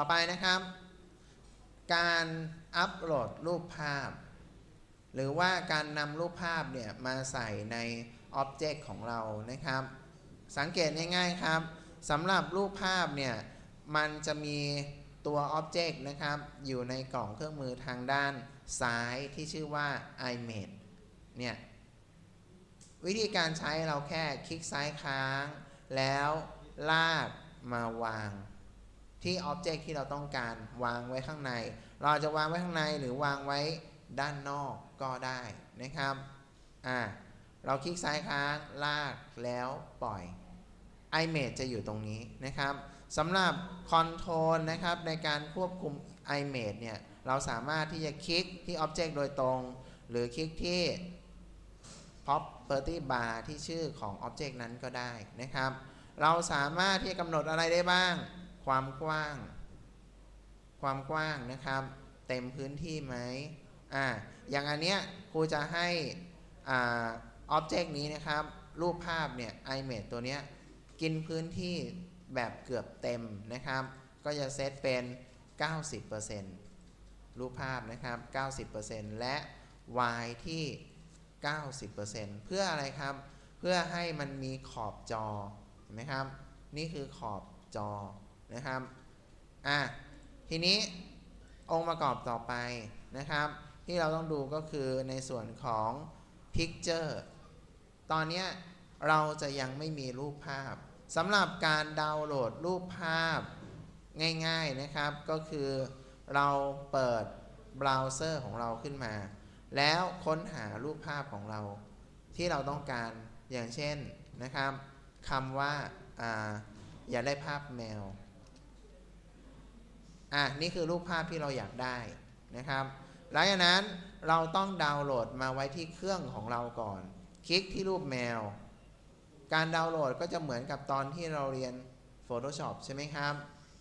ต่อไปนะครับ การอัปโหลดรูปภาพ หรือว่าการนำรูปภาพเนี่ยมาใส่ในอ็อบเจกต์ของเรานะครับ สังเกตง่ายๆครับสำหรับรูปภาพเนี่ยมันจะมีตัวอ็อบเจกต์นะครับอยู่ในกล่องเครื่องมือทางด้านซ้ายที่ชื่อว่า image เนี่ยวิธีการใช้เราแค่คลิกซ้ายค้าง แล้วลากมาวาง ที่อ็อบเจกต์ที่เราต้องการวางไว้ข้างใน เราจะวางไว้ข้างในหรือวางไว้ด้านนอกก็ได้นะครับ อ่า เราคลิกซ้ายค้างลากแล้วปล่อย image จะอยู่ตรงนี้นะครับสำหรับ Control นะครับในการควบคุม image เนี่ย เราสามารถที่จะคลิกที่ Object โดยตรง หรือคลิกที่ property bar ที่ชื่อของ Object นั้นก็ได้นะครับ เราสามารถที่จะกำหนดอะไรได้บ้าง ความกว้าง ความกว้างนะครับ เต็มพื้นที่ไหมอ่าอย่างอันเนี้ยครูจะให้อ่า Object นี้นะครับ รูปภาพเนี่ย image ตัวเนี้ยกินพื้นที่แบบเกือบเต็มนะครับ ก็จะเซตเป็น 90%รูปภาพนะครับ 90%และ y ที่ 90%เพื่ออะไรครับ เพื่อให้มันมีขอบจอเห็นไหมครับ นี่คือขอบจอ นะครับอะทีนี้องค์ประกอบต่อไปนะครับ ที่เราต้องดูก็คือในส่วนของ picture ตอนนี้เราจะยังไม่มีรูปภาพสำหรับการดาวน์โหลดรูปภาพง่ายๆนะครับ ก็คือเราเปิดเบราว์เซอร์ของเราขึ้นมา แล้วค้นหารูปภาพของเรา ที่เราต้องการอย่างเช่นนะครับคำว่าอาอยากได้ภาพแมว อะนี่คือรูปภาพที่เราอยากได้นะครับ หลังจากนั้นเราต้องดาวน์โหลดมาไว้ที่เครื่องของเราก่อน คลิกที่รูปแมว การดาวน์โหลดก็จะเหมือนกับตอนที่เราเรียน Photoshop ใช่ไหมครับ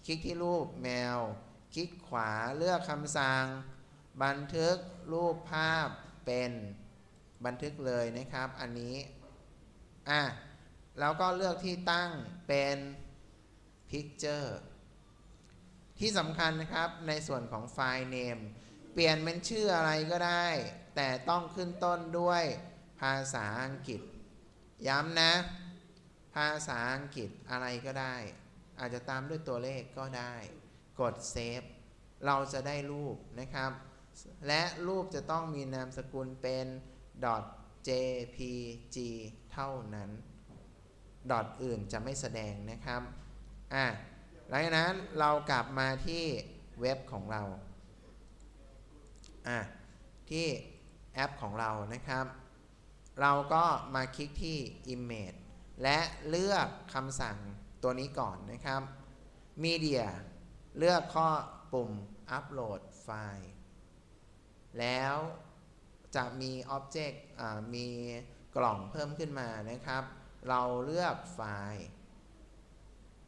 คลิกที่รูปแมว คลิกขวาเลือกคำสั่ง บันทึกรูปภาพเป็นบันทึกเลยนะครับ อันนี้ อะแล้วก็เลือกที่ตั้งเป็น Picture ที่สำคัญนะครับในส่วนของไฟล์ name เปลี่ยนเป็นชื่ออะไรก็ได้ แต่ต้องขึ้นต้นด้วยภาษาอังกฤษ ย้ำนะ ภาษาอังกฤษอะไรก็ได้ อาจจะตามด้วยตัวเลขก็ได้ กดเซฟเราจะได้รูปนะครับ และรูปจะต้องมีนามสกุลเป็น .jpg เท่านั้น ดอทอื่นจะไม่แสดงนะครับ อะ หลังจากนั้นเรากลับมาที่เว็บของเราอะที่แอปของเรานะครับ เราก็มาคลิกที่ Image และเลือกคำสั่งตัวนี้ก่อนนะครับ Media เลือกข้อปุ่ม Upload ไฟล์ แล้วจะมี Object มีกล่องเพิ่มขึ้นมานะครับ เราเลือกไฟล์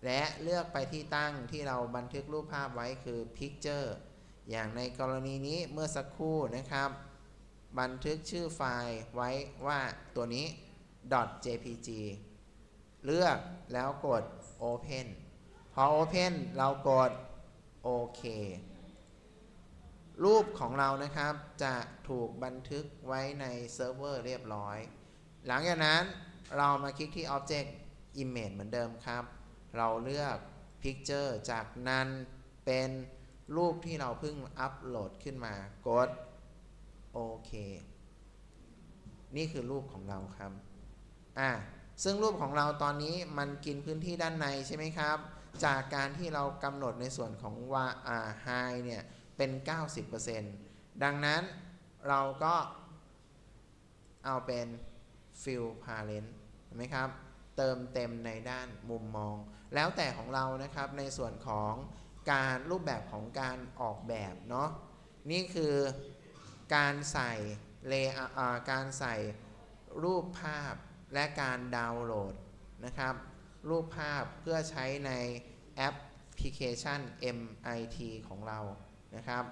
และเลือกไปที่ตั้งที่เราบันทึกรูปภาพไว้คือ Picture อย่างในกรณีนี้เมื่อสักครู่นะครับ บันทึกชื่อไฟล์ไว้ว่าตัวนี้ .jpg เลือกแล้วกด Open พอ Open เรากดโอเครูปของเรานะครับจะถูกบันทึกไว้ในเซิร์ฟเวอร์เรียบร้อย หลังจากนั้นเรามาคลิกที่ Object Image เหมือนเดิมครับ เราเลือก Picture จากนั้นเป็นรูปที่เราเพิ่งอัปโหลดขึ้นมากดโอเค นี่คือรูปของเราครับอ่าซึ่งรูปของเราตอนนี้มันกินพื้นที่ด้านในใช่ไหมครับ จากการที่เรากำหนดในส่วนของว่าอ่า high เนี่ยเป็น 90%ดังนั้นเราก็เอาเป็น fill parent เห็นไหมครับ เติมเต็มในด้านมุมมอง แล้วแต่ของเรานะครับในส่วนของการรูปแบบของการออกแบบเนาะนี่คือการใส่เลอการใส่รูปภาพและการดาวน์โหลดนะครับ รูปภาพเพื่อใช้ในแอปพลิเคชัน MIT ของเรานะครับ